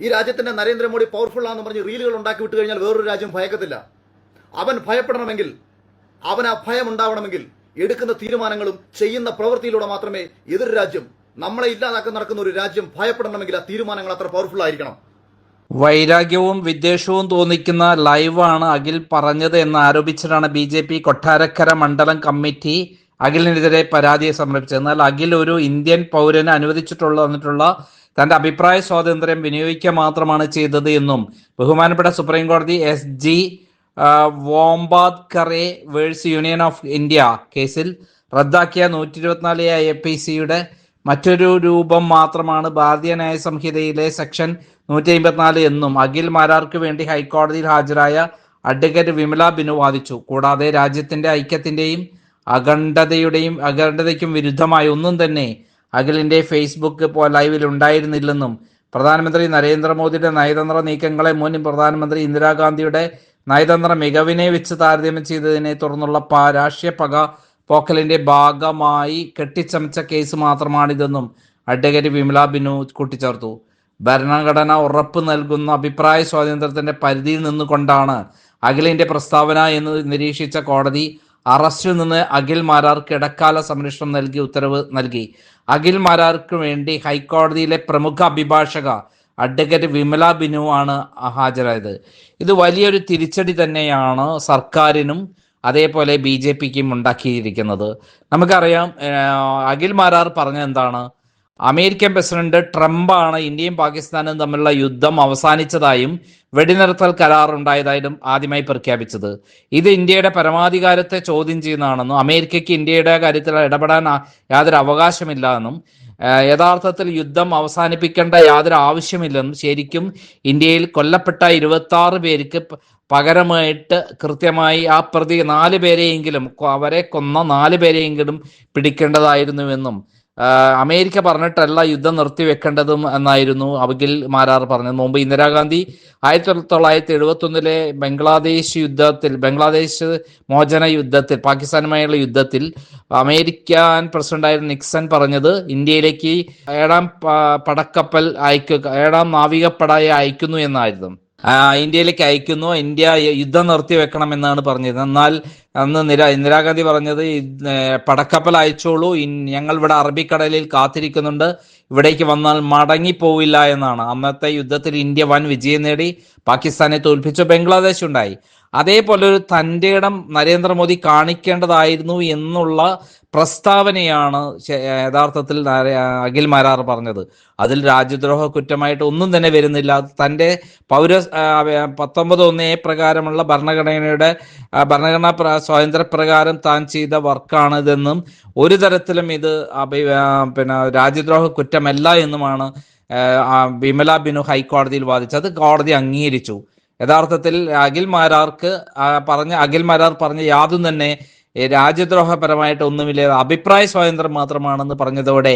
ഈ രാജ്യത്തിന്റെ നരേന്ദ്രമോദി പവർഫുൾ ആണെന്ന് പറഞ്ഞ് റീലുകൾ ഉണ്ടാക്കി വിട്ടു കഴിഞ്ഞാൽ വേറൊരു രാജ്യം ഭയക്കത്തില്ല. അവൻ ഭയപ്പെടണമെങ്കിൽ അവൻ ആ ഭയം ഉണ്ടാവണമെങ്കിൽ എടുക്കുന്ന തീരുമാനങ്ങളും ചെയ്യുന്ന പ്രവൃത്തിയിലൂടെ മാത്രമേ എതിർ രാജ്യം നമ്മളെ ഇല്ലാതാക്കാൻ നടക്കുന്ന ഒരു രാജ്യം ഭയപ്പെടണമെങ്കിൽ ആ തീരുമാനങ്ങൾ അത്ര പവർഫുൾ ആയിരിക്കണം. വൈരാഗ്യവും വിദ്വേഷവും തോന്നിക്കുന്ന ലൈവാണ് അഖിൽ പറഞ്ഞത് എന്ന് ആരോപിച്ചിട്ടാണ് ബി ജെ പി കൊട്ടാരക്കര മണ്ഡലം കമ്മിറ്റി അഖിലിനെതിരെ പരാതിയെ സമർപ്പിച്ചത്. എന്നാൽ അഖിൽ ഒരു ഇന്ത്യൻ പൗരന് അനുവദിച്ചിട്ടുള്ള വന്നിട്ടുള്ള തന്റെ അഭിപ്രായ സ്വാതന്ത്ര്യം വിനിയോഗിക്കുക മാത്രമാണ് ചെയ്തത് എന്നും ബഹുമാനപ്പെട്ട സുപ്രീം കോടതി S G Vombatkere versus union of India കേസിൽ റദ്ദാക്കിയ നൂറ്റി ഇരുപത്തിനാല് എ പി സിയുടെ മറ്റൊരു രൂപം മാത്രമാണ് ഭാരതീയ ന്യായ സംഹിതയിലെ സെക്ഷൻ നൂറ്റി അമ്പത്തിനാല് എന്നും അഖിൽ മാരാർക്ക് വേണ്ടി ഹൈക്കോടതിയിൽ ഹാജരായ അഡ്വക്കേറ്റ് വിമല ബിനു വാദിച്ചു. കൂടാതെ രാജ്യത്തിന്റെ ഐക്യത്തിന്റെയും അഖണ്ഡതയുടെയും അഖണ്ഡതയ്ക്കും വിരുദ്ധമായ ഒന്നും തന്നെ അഖിലിന്റെ ഫേസ്ബുക്ക് പോ- ലൈവിൽ ഉണ്ടായിരുന്നില്ലെന്നും പ്രധാനമന്ത്രി നരേന്ദ്രമോദിയുടെ നയതന്ത്ര നീക്കങ്ങളെ മുൻ പ്രധാനമന്ത്രി ഇന്ദിരാഗാന്ധിയുടെ നയതന്ത്ര മികവിനെ വെച്ച് താരതമ്യം ചെയ്തതിനെ തുടർന്നുള്ള രാഷ്ട്രീയ പക പോക്കലിന്റെ ഭാഗമായി കെട്ടിച്ചമച്ച കേസ് മാത്രമാണിതെന്നും അഡ്വക്കേറ്റ് വിമല ബിനു കൂട്ടിച്ചേർത്തു. ഭരണഘടന ഉറപ്പ് നൽകുന്ന അഭിപ്രായ സ്വാതന്ത്ര്യത്തിന്റെ പരിധിയിൽ നിന്നുകൊണ്ടാണ് അഖിലിന്റെ പ്രസ്താവന എന്ന് നിരീക്ഷിച്ച കോടതി അറസ്റ്റിൽ നിന്ന് അഖിൽ മാരാർക്ക് ഇടക്കാല സംരക്ഷണം നൽകി ഉത്തരവ് നൽകി. അഖിൽ മാരാർക്ക് വേണ്ടി ഹൈക്കോടതിയിലെ പ്രമുഖ അഭിഭാഷക അഡ്വക്കേറ്റ് വിമല ബിനുവാണ് ഹാജരായത്. ഇത് വലിയൊരു തിരിച്ചടി തന്നെയാണ് സർക്കാരിനും അതേപോലെ ബി ജെ പിക്കും ഉണ്ടാക്കിയിരിക്കുന്നത്. നമുക്കറിയാം അഖിൽ മാരാർ പറഞ്ഞെന്താണ് എന്താണ്? അമേരിക്കൻ പ്രസിഡന്റ് ട്രംപാണ് ഇന്ത്യയും പാകിസ്ഥാനും തമ്മിലുള്ള യുദ്ധം അവസാനിച്ചതായും വെടിനിർത്തൽ കരാർ ഉണ്ടായതായും ആദ്യമായി പ്രഖ്യാപിച്ചത്. ഇത് ഇന്ത്യയുടെ പരമാധികാരത്തെ ചോദ്യം ചെയ്യുന്നതാണെന്നും അമേരിക്കയ്ക്ക് ഇന്ത്യയുടെ കാര്യത്തിൽ ഇടപെടാൻ യാതൊരു അവകാശമില്ല എന്നും യഥാർത്ഥത്തിൽ യുദ്ധം അവസാനിപ്പിക്കേണ്ട യാതൊരു ആവശ്യമില്ലെന്നും ശരിക്കും ഇന്ത്യയിൽ കൊല്ലപ്പെട്ട ഇരുപത്തി ആറ് പേർക്ക് പകരമായിട്ട് കൃത്യമായി ആ പ്രതി നാല് പേരെയെങ്കിലും അവരെ കൊന്ന നാല് പേരെയെങ്കിലും പിടിക്കേണ്ടതായിരുന്നുവെന്നും അമേരിക്ക പറഞ്ഞിട്ടല്ല യുദ്ധം നിർത്തിവെക്കേണ്ടതും എന്നായിരുന്നു അബിഗിൽ മാരാർ പറഞ്ഞത്. മുമ്പ് ഇന്ദിരാഗാന്ധി ആയിരത്തി തൊള്ളായിരത്തി എഴുപത്തി ഒന്നിലെ ബംഗ്ലാദേശ് യുദ്ധത്തിൽ ബംഗ്ലാദേശ് മോചന യുദ്ധത്തിൽ പാകിസ്ഥാനുമായുള്ള യുദ്ധത്തിൽ അമേരിക്കൻ പ്രസിഡന്റായിരുന്ന നിക്സൺ പറഞ്ഞത് ഇന്ത്യയിലേക്ക് ഏഴാം പടക്കപ്പൽ അയക്കുക ഏഴാം നാവികപ്പടയെ അയക്കുന്നു എന്നായിരുന്നു. ഇന്ത്യയിലേക്ക് അയക്കുന്നു. ഇന്ത്യ യുദ്ധം നിർത്തി വെക്കണം എന്നാണ് പറഞ്ഞത് എന്നാൽ അന്ന് നിര ഇന്ദിരാഗാന്ധി പറഞ്ഞത് പടക്കപ്പൽ അയച്ചോളൂ. ഞങ്ങൾ ഇവിടെ അറബിക്കടലിൽ കാത്തിരിക്കുന്നുണ്ട്. ഇവിടേക്ക് വന്നാൽ മടങ്ങിപ്പോവില്ല എന്നാണ്. അന്നത്തെ യുദ്ധത്തിൽ ഇന്ത്യ വൻ വിജയം നേടി. പാകിസ്ഥാനെ തോൽപ്പിച്ചു. ബംഗ്ലാദേശ് ഉണ്ടായി അതേപോലെ ഒരു തന്റെ ഇടം നരേന്ദ്രമോദി കാണിക്കേണ്ടതായിരുന്നു എന്നുള്ള പ്രസ്താവനയാണ് യഥാർത്ഥത്തിൽ അഖിൽ മാരാർ പറഞ്ഞത്. അതിൽ രാജ്യദ്രോഹ കുറ്റമായിട്ട് ഒന്നും തന്നെ വരുന്നില്ല. തന്റെ പൗര പത്തൊമ്പത് ഒന്ന് എ പ്രകാരമുള്ള ഭരണഘടനയുടെ ഭരണഘടനാ സ്വാതന്ത്ര്യ പ്രകാരം താൻ ചെയ്ത വർക്കാണ് ഇതെന്നും ഒരു തരത്തിലും ഇത് അഭി പിന്നെ രാജ്യദ്രോഹ കുറ്റമല്ല എന്നുമാണ് വിമല ബിനു ഹൈക്കോടതിയിൽ വാദിച്ചത്. കോടതി അംഗീകരിച്ചു. യഥാർത്ഥത്തിൽ അഖിൽ മാരാർക്ക് പറഞ്ഞ അഖിൽ മാരാർ പറഞ്ഞ യാതും തന്നെ രാജ്യദ്രോഹപരമായിട്ട് ഒന്നുമില്ല അഭിപ്രായ സ്വാതന്ത്ര്യം മാത്രമാണെന്ന് പറഞ്ഞതോടെ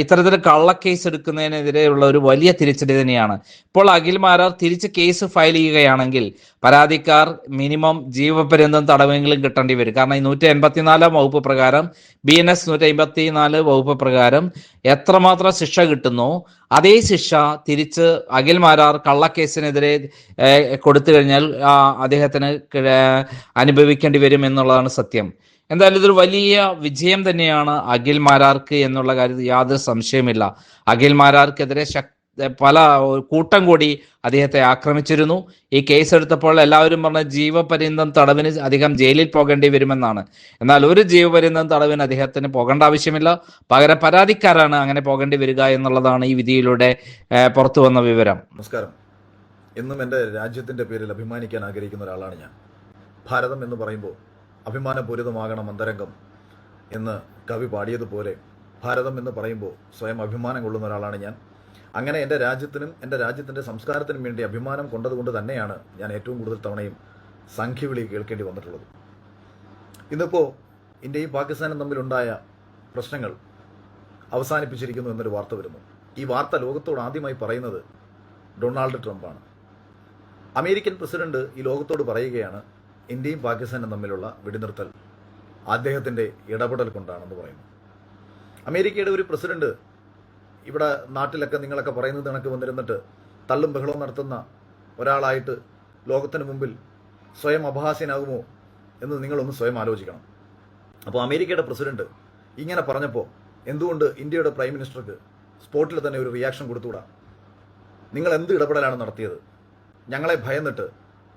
ഇത്തരത്തിൽ കള്ളക്കേസ് എടുക്കുന്നതിനെതിരെയുള്ള ഒരു വലിയ തിരിച്ചടി തന്നെയാണ്. ഇപ്പോൾ അഖിൽ മാരാർ തിരിച്ച് കേസ് ഫയൽ ചെയ്യുകയാണെങ്കിൽ പരാതിക്കാർ മിനിമം ജീവപര്യന്തം തടവെങ്കിലും കിട്ടേണ്ടി വരും. കാരണം ഈ നൂറ്റി എൺപത്തിനാലാം വകുപ്പ് പ്രകാരം ബി എൻ എസ് നൂറ്റി അമ്പത്തിനാല് വകുപ്പ് പ്രകാരം എത്രമാത്രം ശിക്ഷ കിട്ടുന്നു അതേ ശിക്ഷ തിരിച്ച് അഖിൽ മാരാർ കള്ളക്കേസിനെതിരെ കൊടുത്തു കഴിഞ്ഞാൽ അദ്ദേഹത്തിന് അനുഭവിക്കേണ്ടി വരും എന്നുള്ളതാണ് സത്യം. എന്തായാലും ഇതൊരു വലിയ വിജയം തന്നെയാണ് അഖിൽ മാരാർക്ക് എന്നുള്ള കാര്യത്തിൽ യാതൊരു സംശയമില്ല അഖിൽ മാരാർക്കെതിരെ ശക്തി പല കൂട്ടം കൂടി അദ്ദേഹത്തെ ആക്രമിച്ചിരുന്നു. ഈ കേസ് എടുത്തപ്പോൾ എല്ലാവരും പറഞ്ഞ ജീവപര്യന്തം തടവിന് അധികം ജയിലിൽ പോകേണ്ടി വരുമെന്നാണ്. എന്നാൽ ഒരു ജീവപര്യന്തം തടവിന് അദ്ദേഹത്തിന് പോകേണ്ട ആവശ്യമില്ല. പകരം പരാതിക്കാരാണ് അങ്ങനെ പോകേണ്ടി വരിക എന്നുള്ളതാണ് ഈ വിധിയിലൂടെ പുറത്തു വന്ന വിവരം. നമസ്കാരം. എന്നും എന്റെ രാജ്യത്തിന്റെ പേരിൽ അഭിമാനിക്കാൻ ആഗ്രഹിക്കുന്ന ഒരാളാണ് ഞാൻ. ഭാരതം എന്ന് പറയുമ്പോൾ അഭിമാനപൂരിതമാകണം അന്തരംഗം എന്ന് കവി പാടിയതുപോലെ ഭാരതം എന്ന് പറയുമ്പോൾ സ്വയം അഭിമാനം കൊള്ളുന്ന ഒരാളാണ് ഞാൻ. അങ്ങനെ എന്റെ രാജ്യത്തിനും എന്റെ രാജ്യത്തിന്റെ സംസ്കാരത്തിനും വേണ്ടി അഭിമാനം കൊണ്ടതുകൊണ്ട് തന്നെയാണ് ഞാൻ ഏറ്റവും കൂടുതൽ തവണയും സംഖ്യവിളി കേൾക്കേണ്ടി വന്നിട്ടുള്ളത്. ഇന്നിപ്പോൾ ഇന്ത്യയും പാകിസ്ഥാനും തമ്മിലുണ്ടായ പ്രശ്നങ്ങൾ അവസാനിപ്പിച്ചിരിക്കുന്നു എന്നൊരു വാർത്ത വരുന്നു. ഈ വാർത്ത ലോകത്തോട് ആദ്യമായി പറയുന്നത് ഡൊണാൾഡ് ട്രംപാണ്. അമേരിക്കൻ പ്രസിഡന്റ് ഈ ലോകത്തോട് പറയുകയാണ് ഇന്ത്യയും പാകിസ്ഥാനും തമ്മിലുള്ള വെടിനിർത്തൽ അദ്ദേഹത്തിന്റെ ഇടപെടൽ കൊണ്ടാണെന്ന് പറയുന്നു. അമേരിക്കയുടെ ഒരു പ്രസിഡന്റ് ഇവിടെ നാട്ടിലൊക്കെ നിങ്ങളൊക്കെ പറയുന്നത് കണക്ക് വന്നിരുന്നിട്ട് തള്ളും ബഹളവും നടത്തുന്ന ഒരാളായിട്ട് ലോകത്തിന് മുമ്പിൽ സ്വയം അപഹാസ്യനാകുമോ എന്ന് നിങ്ങളൊന്ന് സ്വയം ആലോചിക്കണം. അപ്പോൾ അമേരിക്കയുടെ പ്രസിഡന്റ് ഇങ്ങനെ പറഞ്ഞപ്പോൾ എന്തുകൊണ്ട് ഇന്ത്യയുടെ പ്രൈം മിനിസ്റ്റർക്ക് സ്പോട്ടിൽ തന്നെ ഒരു റിയാക്ഷൻ കൊടുത്തുകൂടാ? നിങ്ങൾ എന്ത് ഇടപെടലാണ് നടത്തിയത്? ഞങ്ങളെ ഭയന്നിട്ട്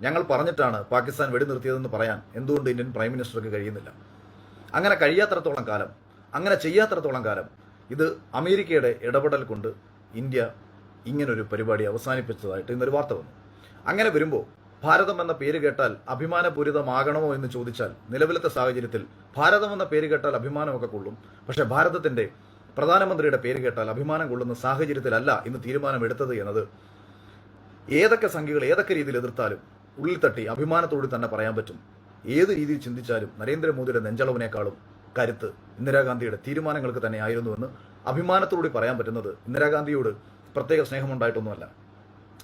ഞങ്ങൾ പറഞ്ഞിട്ടാണ് പാകിസ്ഥാൻ വെടിനിർത്തിയതെന്ന് പറയാൻ എന്തുകൊണ്ട് ഇന്ത്യൻ പ്രൈം മിനിസ്റ്റർക്ക് കഴിയുന്നില്ല? അങ്ങനെ കഴിയാത്തടത്തോളം കാലം അങ്ങനെ ചെയ്യാത്തടത്തോളം കാലം ഇത് അമേരിക്കയുടെ ഇടപെടൽ കൊണ്ട് ഇന്ത്യ ഇങ്ങനൊരു പരിപാടി അവസാനിപ്പിച്ചതായിട്ട് ഇന്നൊരു വാർത്ത വന്നു. അങ്ങനെ വരുമ്പോൾ ഭാരതം എന്ന പേര് കേട്ടാൽ അഭിമാനപൂരിതമാകണമോ എന്ന് ചോദിച്ചാൽ നിലവിലത്തെ സാഹചര്യത്തിൽ ഭാരതം എന്ന പേര് കേട്ടാൽ അഭിമാനമൊക്കെ കൊള്ളും. പക്ഷേ ഭാരതത്തിന്റെ പ്രധാനമന്ത്രിയുടെ പേര് കേട്ടാൽ അഭിമാനം കൊള്ളുന്ന സാഹചര്യത്തിലല്ല ഇന്ന് തീരുമാനമെടുത്തത് എന്നത് ഏതൊക്കെ സംഖ്യകൾ ഏതൊക്കെ രീതിയിൽ എതിർത്താലും ഉള്ളിൽ തട്ടി അഭിമാനത്തോട് തന്നെ പറയാൻ പറ്റും. ഏത് രീതിയിൽ ചിന്തിച്ചാലും നരേന്ദ്രമോദിയുടെ നെഞ്ചളവിനേക്കാളും കരുത്ത് ഇന്ദിരാഗാന്ധിയുടെ തീരുമാനങ്ങൾക്ക് തന്നെ ആയിരുന്നുവെന്ന് അഭിമാനത്തോടുകൂടി പറയാൻ പറ്റുന്നത് ഇന്ദിരാഗാന്ധിയോട് പ്രത്യേക സ്നേഹമുണ്ടായിട്ടൊന്നുമല്ല.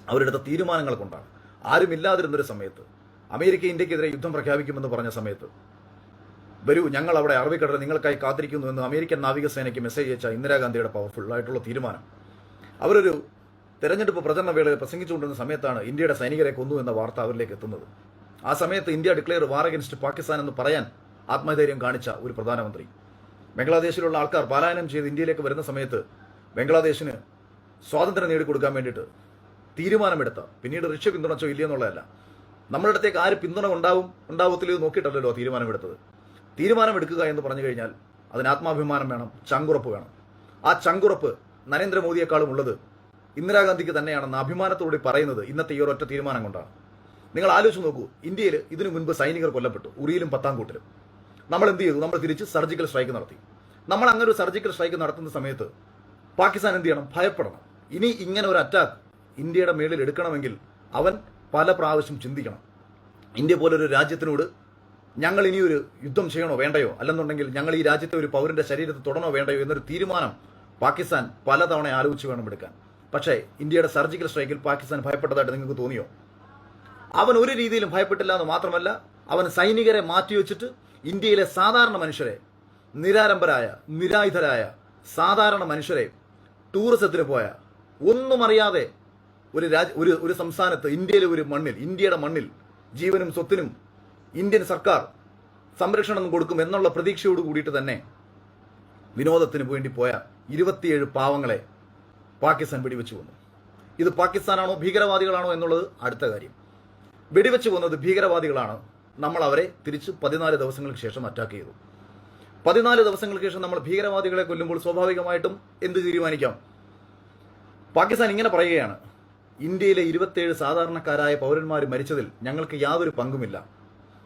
അവരെടുത്ത തീരുമാനങ്ങൾ കൊണ്ടാണ്. ആരുമില്ലാതിരുന്നൊരു സമയത്ത് അമേരിക്ക ഇന്ത്യക്കെതിരെ യുദ്ധം പ്രഖ്യാപിക്കുമെന്ന് പറഞ്ഞ സമയത്ത് വരൂ ഞങ്ങൾ അവിടെ അറബിക്കടലിൽ നിങ്ങൾക്കായി കാത്തിരിക്കുന്നു എന്ന് അമേരിക്കൻ നാവികസേനയ്ക്ക് മെസ്സേജ് അയച്ച ഇന്ദിരാഗാന്ധിയുടെ പവർഫുൾ ആയിട്ടുള്ള തീരുമാനം. അവരൊരു തെരഞ്ഞെടുപ്പ് പ്രചരണ വേളയിൽ പ്രസംഗിച്ചുകൊണ്ടിരുന്ന സമയത്താണ് ഇന്ത്യയുടെ സൈനികരെ കൊന്നു എന്ന വാർത്ത അവരിലേക്ക് എത്തുന്നത്. ആ സമയത്ത് India declare war against Pakistan എന്ന് പറയാൻ ആത്മധൈര്യം കാണിച്ച ഒരു പ്രധാനമന്ത്രി. ബംഗ്ലാദേശിലുള്ള ആൾക്കാർ പലായനം ചെയ്ത് ഇന്ത്യയിലേക്ക് വരുന്ന സമയത്ത് ബംഗ്ലാദേശിന് സ്വാതന്ത്ര്യം നേടിക്കൊടുക്കാൻ വേണ്ടിയിട്ട് തീരുമാനമെടുത്ത. പിന്നീട് റഷ്യ പിന്തുണച്ചോ ഇല്ലയെന്നുള്ളതല്ല നമ്മളുടെ അടുത്തേക്ക് ആര് പിന്തുണ ഉണ്ടാവും ഉണ്ടാവത്തില്ല നോക്കിയിട്ടല്ലല്ലോ തീരുമാനമെടുത്തത്. തീരുമാനമെടുക്കുക എന്ന് പറഞ്ഞു കഴിഞ്ഞാൽ അതിന് ആത്മാഭിമാനം വേണം ചങ്കുറപ്പ് വേണം. ആ ചങ്കുറപ്പ് നരേന്ദ്രമോദിയെക്കാളും ഉള്ളത് ഇന്ദിരാഗാന്ധിക്ക് തന്നെയാണെന്ന് അഭിമാനത്തോടെ പറയുന്നത് ഇന്നത്തെ ഈ ഒരൊറ്റ തീരുമാനം കൊണ്ടാണ്. നിങ്ങൾ ആലോചിച്ച് നോക്കൂ ഇന്ത്യയിൽ ഇതിനു മുൻപ് സൈനികർ കൊല്ലപ്പെട്ടു ഉറിയിലും പത്താംകൂട്ടിലും നമ്മൾ എന്ത് ചെയ്തു നമ്മൾ തിരിച്ച് സർജിക്കൽ സ്ട്രൈക്ക് നടത്തി. നമ്മൾ അങ്ങനെ ഒരു സർജിക്കൽ സ്ട്രൈക്ക് നടത്തുന്ന സമയത്ത് പാകിസ്ഥാൻ എന്ത് ചെയ്യണം? ഭയപ്പെടണം. ഇനി ഇങ്ങനെ ഒരു അറ്റാക്ക് ഇന്ത്യയുടെ മേളിൽ എടുക്കണമെങ്കിൽ അവൻ പല പ്രാവശ്യം ചിന്തിക്കണം. ഇന്ത്യ പോലൊരു രാജ്യത്തിനോട് ഞങ്ങൾ ഇനിയൊരു യുദ്ധം ചെയ്യണോ വേണ്ടയോ? അല്ലെന്നുണ്ടെങ്കിൽ ഞങ്ങൾ ഈ രാജ്യത്തെ ഒരു പൗരന്റെ ശരീരത്തിൽ തൊടണോ വേണ്ടയോ എന്നൊരു തീരുമാനം പാകിസ്ഥാൻ പലതവണ ആലോചിച്ച് വേണം എടുക്കാൻ. പക്ഷേ ഇന്ത്യയുടെ സർജിക്കൽ സ്ട്രൈക്കിൽ പാകിസ്ഥാൻ ഭയപ്പെട്ടതായിട്ട് നിങ്ങൾക്ക് തോന്നിയോ? അവൻ ഒരു രീതിയിലും ഭയപ്പെട്ടില്ല എന്ന് മാത്രമല്ല അവൻ സൈനികരെ മാറ്റിവെച്ചിട്ട് ഇന്ത്യയിലെ സാധാരണ മനുഷ്യരെ നിരാരംഭരായ നിരായുധരായ സാധാരണ മനുഷ്യരെ ടൂറിസത്തിന് പോയ ഒന്നും അറിയാതെ ഒരു രാജ ഒരു ഒരു സംസ്ഥാനത്ത് ഇന്ത്യയിലെ ഒരു മണ്ണിൽ ഇന്ത്യയുടെ മണ്ണിൽ ജീവനും സ്വത്തിനും ഇന്ത്യൻ സർക്കാർ സംരക്ഷണം കൊടുക്കും എന്നുള്ള പ്രതീക്ഷയോട് കൂടിയിട്ട് തന്നെ വിനോദത്തിന് വേണ്ടി പോയ ഇരുപത്തിയേഴ് പാവങ്ങളെ പാകിസ്ഥാൻ വെടിവെച്ച് വന്നു ഇത് പാകിസ്ഥാനാണോ ഭീകരവാദികളാണോ എന്നുള്ളത് അടുത്ത കാര്യം. വെടിവെച്ച് വന്നത് ഭീകരവാദികളാണ്. നമ്മൾ അവരെ തിരിച്ച് പതിനാല് ദിവസങ്ങൾക്ക് ശേഷം അറ്റാക്ക് ചെയ്തു. പതിനാല് ദിവസങ്ങൾക്ക് ശേഷം നമ്മൾ ഭീകരവാദികളെ കൊല്ലുമ്പോൾ സ്വാഭാവികമായിട്ടും എന്ത് തീരുമാനിക്കാം? പാകിസ്ഥാൻ ഇങ്ങനെ പറയുകയാണ് ഇന്ത്യയിലെ ഇരുപത്തേഴ് സാധാരണക്കാരായ പൗരന്മാർ മരിച്ചതിൽ ഞങ്ങൾക്ക് യാതൊരു പങ്കുമില്ല.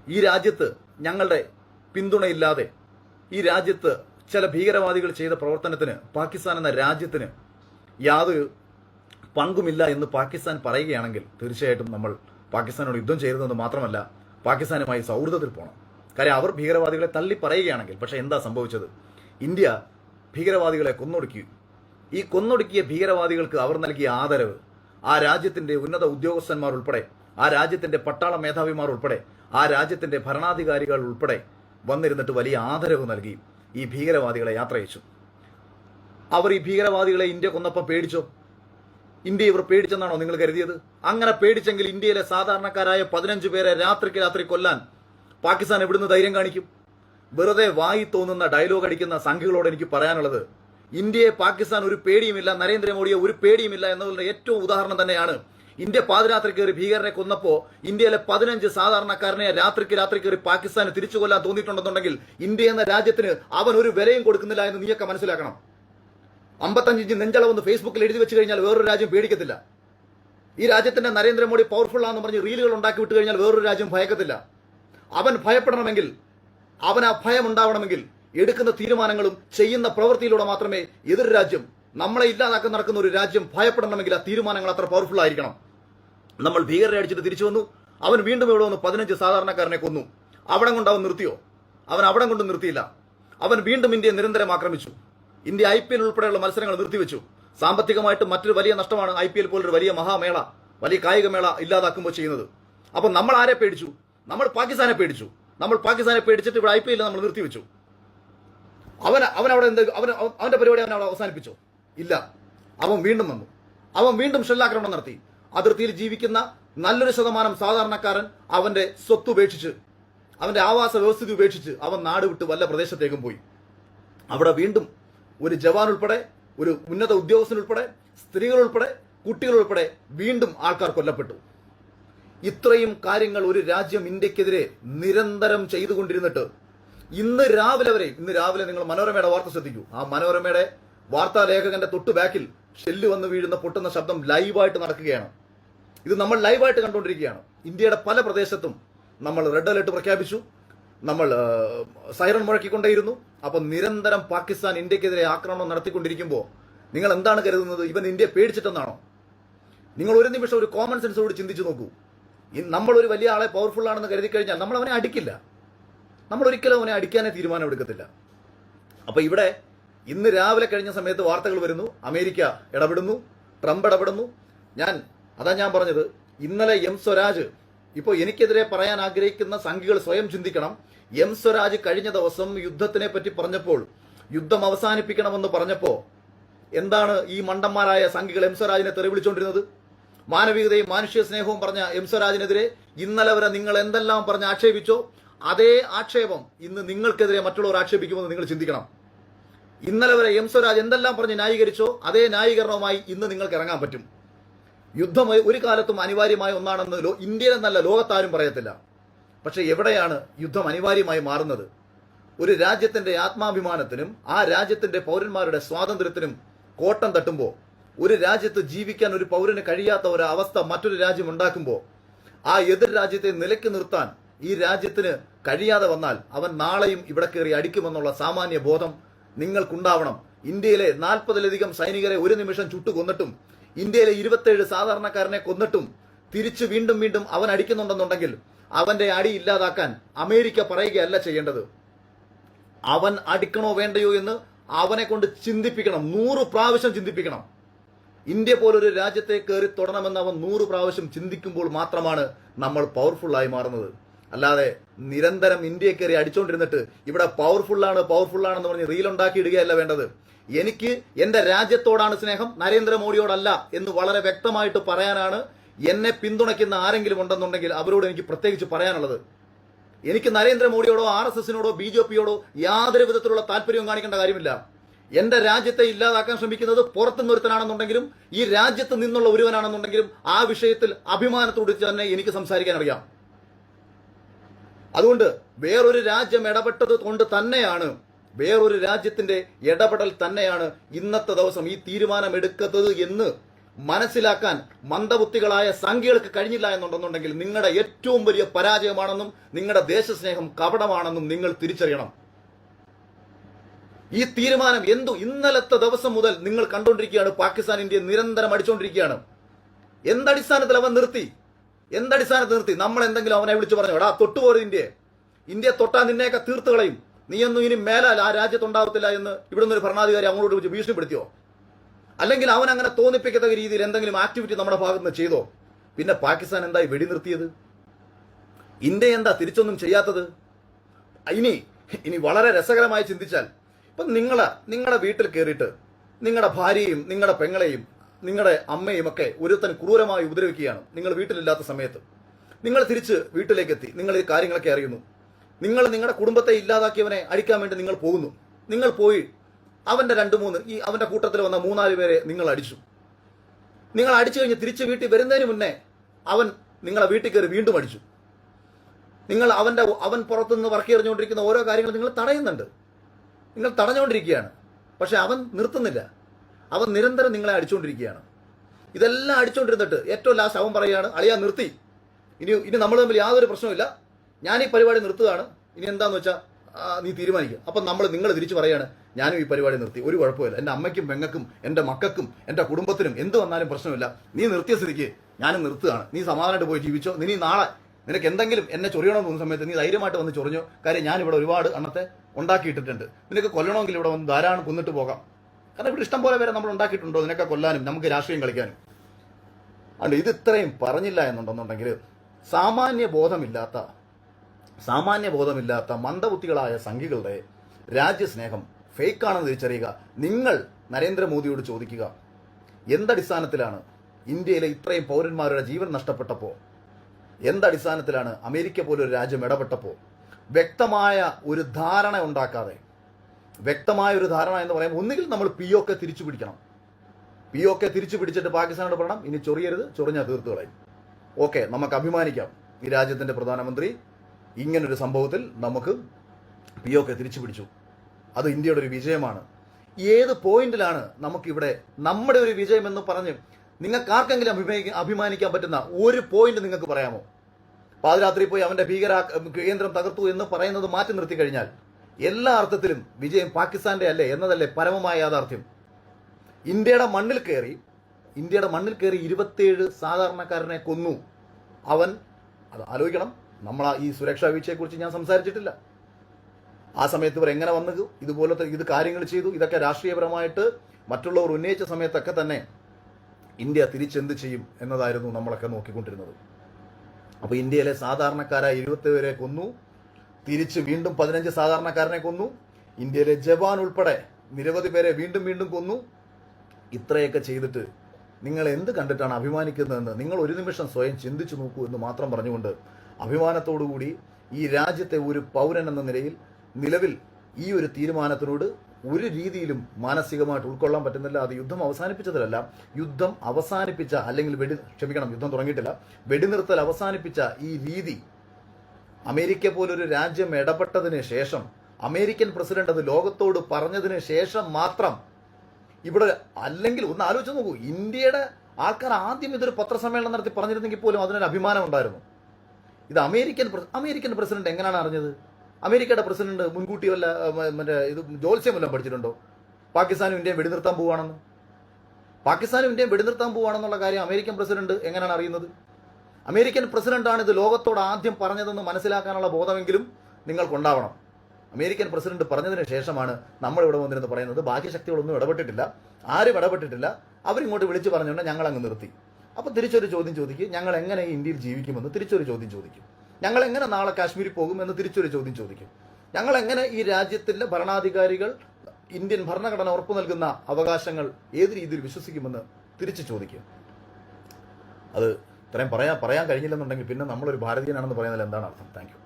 ഈ രാജ്യത്ത് ഞങ്ങളുടെ പിന്തുണയില്ലാതെ ഈ രാജ്യത്ത് ചില ഭീകരവാദികൾ ചെയ്ത പ്രവർത്തനത്തിന് പാകിസ്ഥാൻ എന്ന രാജ്യത്തിന് യാതൊരു പങ്കുമില്ല എന്ന് പാകിസ്ഥാൻ പറയുകയാണെങ്കിൽ തീർച്ചയായിട്ടും നമ്മൾ പാകിസ്ഥാനോട് യുദ്ധം ചെയ്തതെന്ന് മാത്രമല്ല പാകിസ്ഥാനുമായി സൗഹൃദത്തിൽ പോകണം കാര്യം അവർ ഭീകരവാദികളെ തള്ളി പറയുകയാണെങ്കിൽ പക്ഷേ എന്താ സംഭവിച്ചത്? ഇന്ത്യ ഭീകരവാദികളെ കൊന്നൊടുക്കി. ഈ കൊന്നൊടുക്കിയ ഭീകരവാദികൾക്ക് അവർ നൽകിയ ആദരവ് ആ രാജ്യത്തിന്റെ ഉന്നത ഉദ്യോഗസ്ഥന്മാർ ഉൾപ്പെടെ ആ രാജ്യത്തിന്റെ പട്ടാള മേധാവിമാർ ഉൾപ്പെടെ ആ രാജ്യത്തിന്റെ ഭരണാധികാരികൾ ഉൾപ്പെടെ വന്നിരുന്നിട്ട് വലിയ ആദരവ് നൽകി ഈ ഭീകരവാദികളെ യാത്രയച്ചു അവർ ഈ ഭീകരവാദികളെ ഇന്ത്യ കൊന്നപ്പോൾ പേടിച്ചോ? ഇന്ത്യ ഇവർ പേടിച്ചെന്നാണോ നിങ്ങൾ കരുതിയത്? അങ്ങനെ പേടിച്ചെങ്കിൽ ഇന്ത്യയിലെ സാധാരണക്കാരായ പതിനഞ്ച് പേരെ രാത്രിക്ക് രാത്രി കൊല്ലാൻ പാകിസ്ഥാൻ എവിടുന്ന് ധൈര്യം കാണിക്കും. വെറുതെ വായി തോന്നുന്ന ഡയലോഗ് അടിക്കുന്ന സംഘികളോട് എനിക്ക് പറയാനുള്ളത് ഇന്ത്യയെ പാകിസ്ഥാൻ ഒരു പേടിയുമില്ല നരേന്ദ്രമോദിയെ ഒരു പേടിയുമില്ല എന്നതിന്റെ ഏറ്റവും ഉദാഹരണം തന്നെയാണ് ഇന്ത്യ പാതിരാത്രി കയറി ഭീകരനെ കൊന്നപ്പോ ഇന്ത്യയിലെ പതിനഞ്ച് സാധാരണക്കാരനെ രാത്രിക്ക് രാത്രി കയറി പാകിസ്ഥാന് തിരിച്ചു കൊല്ലാൻ തോന്നിയിട്ടുണ്ടെന്നുണ്ടെങ്കിൽ ഇന്ത്യ എന്ന രാജ്യത്തിന് അവൻ ഒരു വിലയും കൊടുക്കുന്നില്ല എന്ന് നീയൊക്കെ മനസ്സിലാക്കണം. അമ്പത്തഞ്ച് ഇഞ്ച് നെഞ്ചളവെന്ന് ഫേസ്ബുക്കിൽ എഴുതി വെച്ച് കഴിഞ്ഞാൽ വേറൊരു രാജ്യം പേടിക്കത്തില്ല. ഈ രാജ്യത്തിന്റെ നരേന്ദ്രമോദി പവർഫുൾ ആണെന്ന് പറഞ്ഞ് റീലുകൾ ഉണ്ടാക്കി വിട്ട് കഴിഞ്ഞാൽ വേറൊരു രാജ്യം ഭയക്കത്തില്ല. അവൻ ഭയപ്പെടണമെങ്കിൽ അവൻ ആ ഭയം ഉണ്ടാവണമെങ്കിൽ എടുക്കുന്ന തീരുമാനങ്ങളും ചെയ്യുന്ന പ്രവൃത്തിയിലൂടെ മാത്രമേ എതിർ രാജ്യം നമ്മളെ ഇല്ലാതാക്കാൻ നടക്കുന്ന ഒരു രാജ്യം ഭയപ്പെടണമെങ്കിൽ ആ തീരുമാനങ്ങൾ അത്ര പവർഫുൾ ആയിരിക്കണം. നമ്മൾ ഭീകരരെ അടിച്ചിട്ട് തിരിച്ചു വന്നു. അവൻ വീണ്ടും ഇവിടെ വന്ന് പതിനഞ്ച് സാധാരണക്കാരനെ കൊന്നു. അവിടെ കൊണ്ട് അവൻ നിർത്തിയോ? അവൻ അവിടെ കൊണ്ട് നിർത്തിയില്ല. അവൻ വീണ്ടും ഇന്ത്യയെ നിരന്തരം ആക്രമിച്ചു. ഇന്ത്യ ഐ പി എൽ ഉൾപ്പെടെയുള്ള മത്സരങ്ങൾ നിർത്തിവെച്ചു. സാമ്പത്തികമായിട്ട് മറ്റൊരു വലിയ നഷ്ടമാണ് ഐ പി എൽ പോലൊരു വലിയ മഹാമേള വലിയ കായികമേള ഇല്ലാതാക്കുമ്പോൾ ചെയ്യുന്നത്. അപ്പം നമ്മൾ ആരെ പേടിച്ചു? നമ്മൾ പാകിസ്ഥാനെ പേടിച്ചു. നമ്മൾ പാകിസ്ഥാനെ പേടിച്ചിട്ട് ഇവിടെ ഐ പി എൽ നമ്മൾ നിർത്തിവെച്ചു. അവൻ അവൻ അവിടെ എന്ത് അവൻ അവന്റെ പരിപാടി അവൻ അവിടെ അവസാനിപ്പിച്ചോ? ഇല്ല. അവൻ വീണ്ടും വന്നു. അവൻ വീണ്ടും ഷെല്ലാക്രമണം നടത്തി. അതിർത്തിയിൽ ജീവിക്കുന്ന നല്ലൊരു ശതമാനം സാധാരണക്കാരൻ അവന്റെ സ്വത്ത് ഉപേക്ഷിച്ച് അവന്റെ ആവാസ വ്യവസ്ഥിതി ഉപേക്ഷിച്ച് അവൻ നാട് വിട്ട് വല്ല പ്രദേശത്തേക്കും പോയി. അവിടെ വീണ്ടും ഒരു ജവാൻ ഉൾപ്പെടെ ഒരു ഉന്നത ഉദ്യോഗസ്ഥൻ ഉൾപ്പെടെ സ്ത്രീകൾ ഉൾപ്പെടെ കുട്ടികൾ ഉൾപ്പെടെ വീണ്ടും ആൾക്കാർ കൊല്ലപ്പെട്ടു. ഇത്രയും കാര്യങ്ങൾ ഒരു രാജ്യം ഇന്ത്യക്കെതിരെ നിരന്തരം ചെയ്തുകൊണ്ടിരുന്നിട്ട് ഇന്ന് രാവിലെ വരെ ഇന്ന് രാവിലെ നിങ്ങൾ മനോരമയുടെ വാർത്ത ശ്രദ്ധിക്കൂ. ആ മനോരമയുടെ വാർത്താ ലേഖകന്റെ തൊട്ടു ബാക്കിൽ ഷെല്ല് വന്ന് വീഴുന്ന പൊട്ടുന്ന ശബ്ദം ലൈവായിട്ട് നടക്കുകയാണ്. ഇത് നമ്മൾ ലൈവായിട്ട് കണ്ടുകൊണ്ടിരിക്കുകയാണ്. ഇന്ത്യയുടെ പല പ്രദേശത്തും നമ്മൾ റെഡ് അലേർട്ട് പ്രഖ്യാപിച്ചു. നമ്മൾ സൈറൺ മുഴക്കിക്കൊണ്ടേയിരുന്നു. അപ്പം നിരന്തരം പാകിസ്ഥാൻ ഇന്ത്യക്കെതിരെ ആക്രമണം നടത്തിക്കൊണ്ടിരിക്കുമ്പോൾ നിങ്ങൾ എന്താണ് കരുതുന്നത്? ഇവൻ ഇന്ത്യയെ പേടിച്ചിട്ടെന്നാണോ? നിങ്ങൾ ഒരു നിമിഷം ഒരു കോമൺ സെൻസോട് ചിന്തിച്ചു നോക്കൂ. നമ്മൾ ഒരു വലിയ ആളെ പവർഫുൾ ആണെന്ന് കരുതി കഴിഞ്ഞാൽ നമ്മൾ അവനെ അടിക്കില്ല. നമ്മൾ ഒരിക്കലും അവനെ അടിക്കാനേ തീരുമാനം എടുക്കത്തില്ല. അപ്പൊ ഇവിടെ ഇന്ന് രാവിലെ കഴിഞ്ഞ സമയത്ത് വാർത്തകൾ വരുന്നു. അമേരിക്ക ഇടപെടുന്നു. ട്രംപ് ഇടപെടുന്നു. ഞാൻ അതാ ഞാൻ പറഞ്ഞത്. ഇന്നലെ എം സ്വരാജ് ഇപ്പോൾ എനിക്കെതിരെ പറയാൻ ആഗ്രഹിക്കുന്ന സംഘികൾ സ്വയം ചിന്തിക്കണം. എം സ്വരാജ് കഴിഞ്ഞ ദിവസം യുദ്ധത്തിനെ പറ്റി പറഞ്ഞപ്പോൾ യുദ്ധം അവസാനിപ്പിക്കണമെന്ന് പറഞ്ഞപ്പോൾ എന്താണ് ഈ മണ്ടന്മാരായ സംഘികൾ എം സ്വരാജിനെ തെറിവിളിച്ചുകൊണ്ടിരുന്നത് മാനവികതയും മാനുഷ്യ സ്നേഹവും പറഞ്ഞ എം സ്വരാജിനെതിരെ ഇന്നലെ വരെ നിങ്ങൾ എന്തെല്ലാം പറഞ്ഞ് ആക്ഷേപിച്ചോ അതേ ആക്ഷേപം ഇന്ന് നിങ്ങൾക്കെതിരെ മറ്റുള്ളവർ ആക്ഷേപിക്കുമെന്ന് നിങ്ങൾ ചിന്തിക്കണം. ഇന്നലെ വരെ എം സ്വരാജ് എന്തെല്ലാം പറഞ്ഞ് ന്യായീകരിച്ചോ അതേ ന്യായീകരണവുമായി ഇന്ന് നിങ്ങൾക്ക് ഇറങ്ങാൻ പറ്റും. യുദ്ധം ഒരു കാലത്തും അനിവാര്യമായ ഒന്നാണെന്ന് ഇന്ത്യയിലെന്നല്ല ലോകത്താരും പറയത്തില്ല. പക്ഷെ എവിടെയാണ് യുദ്ധം അനിവാര്യമായി മാറുന്നത്? ഒരു രാജ്യത്തിന്റെ ആത്മാഭിമാനത്തിനും ആ രാജ്യത്തിന്റെ പൗരന്മാരുടെ സ്വാതന്ത്ര്യത്തിനും കോട്ടം തട്ടുമ്പോൾ ഒരു രാജ്യത്ത് ജീവിക്കാൻ ഒരു പൗരന് കഴിയാത്ത ഒരു അവസ്ഥ മറ്റൊരു രാജ്യം ഉണ്ടാക്കുമ്പോൾ ആ എതിർ രാജ്യത്തെ നിലയ്ക്ക് നിർത്താൻ ഈ രാജ്യത്തിന് കഴിയാതെ വന്നാൽ അവൻ നാളെയും ഇവിടെ കയറി അടിക്കുമെന്നുള്ള സാമാന്യ ബോധം നിങ്ങൾക്കുണ്ടാവണം. ഇന്ത്യയിലെ നാൽപ്പതിലധികം സൈനികരെ ഒരു നിമിഷം ചുട്ടുകൊന്നിട്ടും ഇന്ത്യയിലെ ഇരുപത്തേഴ് സാധാരണക്കാരനെ കൊന്നിട്ടും തിരിച്ചു വീണ്ടും വീണ്ടും അവൻ അടിക്കുന്നുണ്ടെന്നുണ്ടെങ്കിൽ അവന്റെ അടി ഇല്ലാതാക്കാൻ അമേരിക്ക പറയുകയല്ല ചെയ്യേണ്ടത്. അവൻ അടിക്കണോ വേണ്ടയോ എന്ന് അവനെ കൊണ്ട് ചിന്തിപ്പിക്കണം. നൂറ് പ്രാവശ്യം ചിന്തിപ്പിക്കണം. ഇന്ത്യ പോലൊരു രാജ്യത്തെ കയറി തൊടണമെന്ന് അവൻ നൂറ് പ്രാവശ്യം ചിന്തിക്കുമ്പോൾ മാത്രമാണ് നമ്മൾ പവർഫുള്ളായി മാറുന്നത്. അല്ലാതെ നിരന്തരം ഇന്ത്യയെ കയറി അടിച്ചുകൊണ്ടിരുന്നിട്ട് ഇവിടെ പവർഫുള്ളാണ് പവർഫുള്ളാണെന്ന് പറഞ്ഞ് റീൽ ഉണ്ടാക്കി ഇടുകയല്ല വേണ്ടത്. എനിക്ക് എന്റെ രാജ്യത്തോടാണ് സ്നേഹം നരേന്ദ്രമോദിയോടല്ല എന്ന് വളരെ വ്യക്തമായിട്ട് പറയാനാണ് എന്നെ പിന്തുണയ്ക്കുന്ന ആരെങ്കിലും ഉണ്ടെന്നുണ്ടെങ്കിൽ അവരോട് എനിക്ക് പ്രത്യേകിച്ച് പറയാനുള്ളത്. എനിക്ക് നരേന്ദ്രമോദിയോടോ ആർ എസ് എസിനോടോ ബി ജെ പിയോടോ യാതൊരു വിധത്തിലുള്ള താല്പര്യവും കാണിക്കേണ്ട കാര്യമില്ല. എന്റെ രാജ്യത്തെ ഇല്ലാതാക്കാൻ ശ്രമിക്കുന്നത് പുറത്തുനിന്ന് ഒരുത്തനാണെന്നുണ്ടെങ്കിലും ഈ രാജ്യത്ത് നിന്നുള്ള ഒരുവനാണെന്നുണ്ടെങ്കിലും ആ വിഷയത്തിൽ അഭിമാനത്തോട് തന്നെ എനിക്ക് സംസാരിക്കാൻ അറിയാം. അതുകൊണ്ട് വേറൊരു രാജ്യം ഇടപെട്ടത് കൊണ്ട് തന്നെയാണ് വേറൊരു രാജ്യത്തിന്റെ ഇടപെടൽ തന്നെയാണ് ഇന്നത്തെ ദിവസം ഈ തീരുമാനമെടുക്കുന്നത് എന്ന് മനസ്സിലാക്കാൻ മന്ദബുദ്ധികളായ സംഖ്യകൾക്ക് കഴിഞ്ഞില്ല എന്നുണ്ടെന്നുണ്ടെങ്കിൽ നിങ്ങളുടെ ഏറ്റവും വലിയ പരാജയമാണെന്നും നിങ്ങളുടെ ദേശസ്നേഹം കപടമാണെന്നും നിങ്ങൾ തിരിച്ചറിയണം. ഈ തീരുമാനം എന്തു ഇന്നലത്തെ ദിവസം മുതൽ നിങ്ങൾ കണ്ടുകൊണ്ടിരിക്കുകയാണ്. പാകിസ്ഥാൻ ഇന്ത്യ നിരന്തരം അടിച്ചുകൊണ്ടിരിക്കുകയാണ് എന്തടിസ്ഥാനത്തിൽ അവൻ നിർത്തി? എന്തടിസ്ഥാനത്തിൽ നിർത്തി? നമ്മൾ എന്തെങ്കിലും അവനെ വിളിച്ചു പറഞ്ഞു? എടാ തൊട്ടുപോരുത് ഇന്ത്യ ഇന്ത്യ തൊട്ടാ നിന്നെയൊക്കെ തീർത്ത് കളയും. നീയൊന്നും ഇനി മേലാൽ ആ രാജ്യത്തുണ്ടാവത്തില്ല എന്ന് ഇവിടുന്ന് ഒരു ഭരണാധികാരി അങ്ങോട്ട് വിളിച്ച് ഭീഷണിപ്പെടുത്തിയോ? അല്ലെങ്കിൽ അവൻ അങ്ങനെ തോന്നിപ്പിക്കത്തക്ക രീതിയിൽ എന്തെങ്കിലും ആക്ടിവിറ്റി നമ്മുടെ ഭാഗത്ത് നിന്ന് ചെയ്തോ? പിന്നെ പാകിസ്ഥാൻ എന്തായി വെടി നിർത്തിയത് ഇന്ത്യ എന്താ തിരിച്ചൊന്നും ചെയ്യാത്തത്? ഇനി ഇനി വളരെ രസകരമായി ചിന്തിച്ചാൽ ഇപ്പം നിങ്ങൾ നിങ്ങളുടെ വീട്ടിൽ കയറിയിട്ട് നിങ്ങളുടെ ഭാര്യയും നിങ്ങളുടെ പെങ്ങളെയും നിങ്ങളുടെ അമ്മയും ഒക്കെ ഒരുത്തൻ ക്രൂരമായി ഉപദ്രവിക്കുകയാണ്. നിങ്ങൾ വീട്ടിലില്ലാത്ത സമയത്ത്. നിങ്ങൾ തിരിച്ച് വീട്ടിലേക്ക് എത്തി നിങ്ങൾ ഈ കാര്യങ്ങളൊക്കെ അറിയുന്നു. നിങ്ങൾ നിങ്ങളുടെ കുടുംബത്തെ ഇല്ലാതാക്കിയവനെ അടിക്കാൻ വേണ്ടി നിങ്ങൾ പോകുന്നു. നിങ്ങൾ പോയി അവന്റെ രണ്ട് മൂന്ന് ഈ അവന്റെ കൂട്ടത്തിൽ വന്ന മൂന്നാൽ പേരെ നിങ്ങൾ അടിച്ചു. നിങ്ങൾ അടിച്ചു കഴിഞ്ഞ് തിരിച്ച് വീട്ടിൽ വരുന്നതിന് മുന്നേ അവൻ നിങ്ങളെ വീട്ടിൽ കയറി വീണ്ടും അടിച്ചു. നിങ്ങൾ അവന്റെ അവൻ പുറത്തുനിന്ന് വർക്ക് എറിഞ്ഞുകൊണ്ടിരിക്കുന്ന ഓരോ കാര്യങ്ങളും നിങ്ങൾ തടയുന്നുണ്ട്. നിങ്ങൾ തടഞ്ഞുകൊണ്ടിരിക്കുകയാണ്. പക്ഷെ അവൻ നിർത്തുന്നില്ല. അവൻ നിരന്തരം നിങ്ങളെ അടിച്ചുകൊണ്ടിരിക്കുകയാണ്. ഇതെല്ലാം അടിച്ചുകൊണ്ടിരുന്നിട്ട് ഏറ്റവും ലാസ്റ്റ് അവൻ പറയുകയാണ് അളിയാ നിർത്തി. ഇനി ഇനി നമ്മൾ തമ്മിൽ യാതൊരു പ്രശ്നവുമില്ല. ഞാൻ ഈ പരിപാടി നിർത്തുകയാണ്. ഇനി എന്താന്ന് വെച്ചാൽ നീ തീരുമാനിക്കുക അപ്പം നമ്മൾ നിങ്ങൾ തിരിച്ചു പറയാണ് ഞാനും ഈ പരിപാടി നിർത്തി. ഒരു കുഴപ്പമില്ല എന്റെ അമ്മയ്ക്കും പെങ്ങൾക്കും എന്റെ മക്കൾക്കും എന്റെ കുടുംബത്തിനും എന്ത് വന്നാലും പ്രശ്നമില്ല. നീ നിർത്തിയ സ്ഥിതിക്ക് ഞാനും നിർത്തുകയാണ്. നീ സമാധാനമായിട്ട് പോയി ജീവിച്ചോ? നീ നാളെ നിനക്ക് എന്തെങ്കിലും എന്നെ ചൊറിയണമെന്ന് തോന്നുന്ന സമയത്ത് നീ ധൈര്യമായിട്ട് വന്ന് ചൊറിഞ്ഞോ? കാര്യം ഞാൻ ഇവിടെ ഒരുപാട് അന്നത്തെ ഉണ്ടാക്കിയിട്ടിട്ടുണ്ട്. നിനക്ക് കൊല്ലണമെങ്കിൽ ഇവിടെ വന്ന് ധാരാളം കൊന്നിട്ട് പോകാം. കാരണം ഇവിടെ ഇഷ്ടം പോലെ പേരെ നമ്മൾ ഉണ്ടാക്കിയിട്ടുണ്ടോ? നിനക്ക് കൊല്ലാനും നമുക്ക് രാഷ്ട്രീയം കളിക്കാനും. അതുകൊണ്ട് ഇത് ഇത്രയും പറഞ്ഞില്ല എന്നുണ്ടെന്നുണ്ടെങ്കിൽ സാമാന്യ ബോധമില്ലാത്ത സാമാന്യ ബോധമില്ലാത്ത മന്ദബുദ്ധികളായ സംഘികളുടെ രാജ്യസ്നേഹം ഫേക്കാണെന്ന് തിരിച്ചറിയുക. നിങ്ങൾ നരേന്ദ്രമോദിയോട് ചോദിക്കുക. എന്തടിസ്ഥാനത്തിലാണ് ഇന്ത്യയിലെ ഇത്രയും പൗരന്മാരുടെ ജീവൻ നഷ്ടപ്പെട്ടപ്പോൾ എന്തടിസ്ഥാനത്തിലാണ് അമേരിക്ക പോലൊരു രാജ്യം ഇടപെട്ടപ്പോൾ വ്യക്തമായ ഒരു ധാരണ ഉണ്ടാക്കാതെ. വ്യക്തമായ ഒരു ധാരണ എന്ന് പറയുമ്പോൾ ഒന്നുകിൽ നമ്മൾ പി ഒ കെ തിരിച്ചു പിടിക്കണം. പി ഒ കെ തിരിച്ചു പിടിച്ചിട്ട് പാകിസ്ഥാനോട് പറയണം. ഇനി ചൊറിയരുത് ചൊറിഞ്ഞാൽ തീർത്തുകളായി കളയും. ഓക്കെ നമുക്ക് അഭിമാനിക്കാം. ഈ രാജ്യത്തിന്റെ പ്രധാനമന്ത്രി ഇങ്ങനൊരു സംഭവത്തിൽ നമുക്ക് പി ഒ കെ തിരിച്ചു പിടിച്ചു അത് ഇന്ത്യയുടെ ഒരു വിജയമാണ്. ഏത് പോയിന്റിലാണ് നമുക്കിവിടെ നമ്മുടെ ഒരു വിജയം എന്ന് പറഞ്ഞ് നിങ്ങൾക്ക് ആർക്കെങ്കിലും അഭിമാനിക്ക അഭിമാനിക്കാൻ പറ്റുന്ന ഒരു പോയിന്റ് നിങ്ങൾക്ക് പറയാമോ? പാതിരാത്രി പോയി അവന്റെ ഭീകര കേന്ദ്രം തകർത്തു എന്ന് പറയുന്നത് മാറ്റി നിർത്തി കഴിഞ്ഞാൽ എല്ലാ അർത്ഥത്തിലും വിജയം പാകിസ്ഥാന്റെ അല്ലേ എന്നതല്ലേ പരമമായ യാഥാർത്ഥ്യം. ഇന്ത്യയുടെ മണ്ണിൽ കയറി ഇന്ത്യയുടെ മണ്ണിൽ കയറി ഇരുപത്തിയേഴ് സാധാരണക്കാരനെ കൊന്നു. അവൻ അത് ആലോചിക്കണം നമ്മൾ ഈ സുരക്ഷാ വീഴ്ചയെക്കുറിച്ച് ഞാൻ സംസാരിച്ചിട്ടില്ല. ആ സമയത്ത് ഇവർ എങ്ങനെ വന്നു ഇതുപോലത്തെ ഇത് കാര്യങ്ങൾ ചെയ്തു? ഇതൊക്കെ രാഷ്ട്രീയപരമായിട്ട് മറ്റുള്ളവർ ഉന്നയിച്ച സമയത്തൊക്കെ തന്നെ ഇന്ത്യ തിരിച്ചെന്ത് ചെയ്യും എന്നതായിരുന്നു നമ്മളൊക്കെ നോക്കിക്കൊണ്ടിരുന്നത്. അപ്പോൾ ഇന്ത്യയിലെ സാധാരണക്കാരായ ഇരുപത്തി പേരെ കൊന്നു. തിരിച്ച് വീണ്ടും പതിനഞ്ച് സാധാരണക്കാരനെ കൊന്നു. ഇന്ത്യയിലെ ജവാൻ ഉൾപ്പെടെ നിരവധി പേരെ വീണ്ടും വീണ്ടും കൊന്നു. ഇത്രയൊക്കെ ചെയ്തിട്ട് നിങ്ങൾ എന്ത് കണ്ടിട്ടാണ് അഭിമാനിക്കുന്നതെന്ന് നിങ്ങൾ ഒരു നിമിഷം സ്വയം ചിന്തിച്ചു നോക്കൂ എന്ന് മാത്രം പറഞ്ഞുകൊണ്ട് അഭിമാനത്തോടുകൂടി ഈ രാജ്യത്തെ ഒരു പൗരൻ എന്ന നിലയിൽ നിലവിൽ ഈ ഒരു തീരുമാനത്തിനോട് ഒരു രീതിയിലും മാനസികമായിട്ട് ഉൾക്കൊള്ളാൻ പറ്റുന്നില്ല. അത് യുദ്ധം അവസാനിപ്പിച്ചതിലല്ല. യുദ്ധം അവസാനിപ്പിച്ച അല്ലെങ്കിൽ വെടി ക്ഷമിക്കണം യുദ്ധം തുടങ്ങിയിട്ടില്ല. വെടിനിർത്തൽ അവസാനിപ്പിച്ച ഈ രീതി അമേരിക്ക പോലൊരു രാജ്യം ഇടപെട്ടതിന് ശേഷം അമേരിക്കൻ പ്രസിഡന്റ് അത് ലോകത്തോട് പറഞ്ഞതിന് ശേഷം മാത്രം ഇവിടെ അല്ലെങ്കിൽ ഒന്ന് ആലോചിച്ച് നോക്കൂ. ഇന്ത്യയുടെ ആൾക്കാർ ആദ്യം ഇതൊരു പത്രസമ്മേളനം നടത്തി പറഞ്ഞിരുന്നെങ്കിൽ പോലും അതിനൊരു അഭിമാനം ഉണ്ടായിരുന്നു. ഇത് അമേരിക്കൻ അമേരിക്കൻ പ്രസിഡന്റ് എങ്ങനെയാണ് അറിഞ്ഞത്? അമേരിക്കയുടെ പ്രസിഡന്റ് മുൻകൂട്ടി വല്ല മറ്റേ ഇത് ജോത്സ്യം വല്ലതും പഠിച്ചിട്ടുണ്ടോ? പാകിസ്ഥാനും ഇന്ത്യയും വെടിനിർത്താൻ പോവുകയാണെന്ന്. പാകിസ്ഥാനും ഇന്ത്യയും വെടിനിർത്താൻ പോവുകയാണെന്നുള്ള കാര്യം അമേരിക്കൻ പ്രസിഡന്റ് എങ്ങനെയാണ് അറിയുന്നത്? അമേരിക്കൻ പ്രസിഡന്റാണ് ഇത് ലോകത്തോട് ആദ്യം പറഞ്ഞതെന്ന് മനസ്സിലാക്കാനുള്ള ബോധമെങ്കിലും നിങ്ങൾക്കുണ്ടാവണം. അമേരിക്കൻ പ്രസിഡന്റ് പറഞ്ഞതിന് ശേഷമാണ് നമ്മൾ ഇവിടെ വന്നിരുന്ന് പറയുന്നത്. ബാക്കി ശക്തികളൊന്നും ഇടപെട്ടിട്ടില്ല. ആരും ഇടപെട്ടിട്ടില്ല. അവരിങ്ങോട്ട് വിളിച്ചു പറഞ്ഞുകൊണ്ട് ഞങ്ങൾ അങ്ങ് നിർത്തി. അപ്പോൾ തിരിച്ചൊരു ചോദ്യം ചോദിക്കും. ഞങ്ങൾ എങ്ങനെ ഇന്ത്യയിൽ ജീവിക്കുമെന്ന് തിരിച്ചൊരു ചോദ്യം ചോദിക്കും. ഞങ്ങൾ എങ്ങനെ നാളെ കാശ്മീരിൽ പോകുമെന്ന് തിരിച്ചൊരു ചോദ്യം ചോദിക്കും. ഞങ്ങൾ എങ്ങനെ ഈ രാജ്യത്തിന്റെ ഭരണാധികാരികൾ ഇന്ത്യൻ ഭരണഘടന ഉറപ്പു നൽകുന്ന അവകാശങ്ങൾ ഏത് രീതിയിൽ വിശ്വസിക്കുമെന്ന് തിരിച്ചു ചോദിക്കും. അത് ഇത്രയും പറയാൻ പറയാൻ കഴിഞ്ഞില്ലെന്നുണ്ടെങ്കിൽ പിന്നെ നമ്മളൊരു ഭാരതീയനാണെന്ന് പറയുന്നതിൽ എന്താണ് അർത്ഥം? താങ്ക്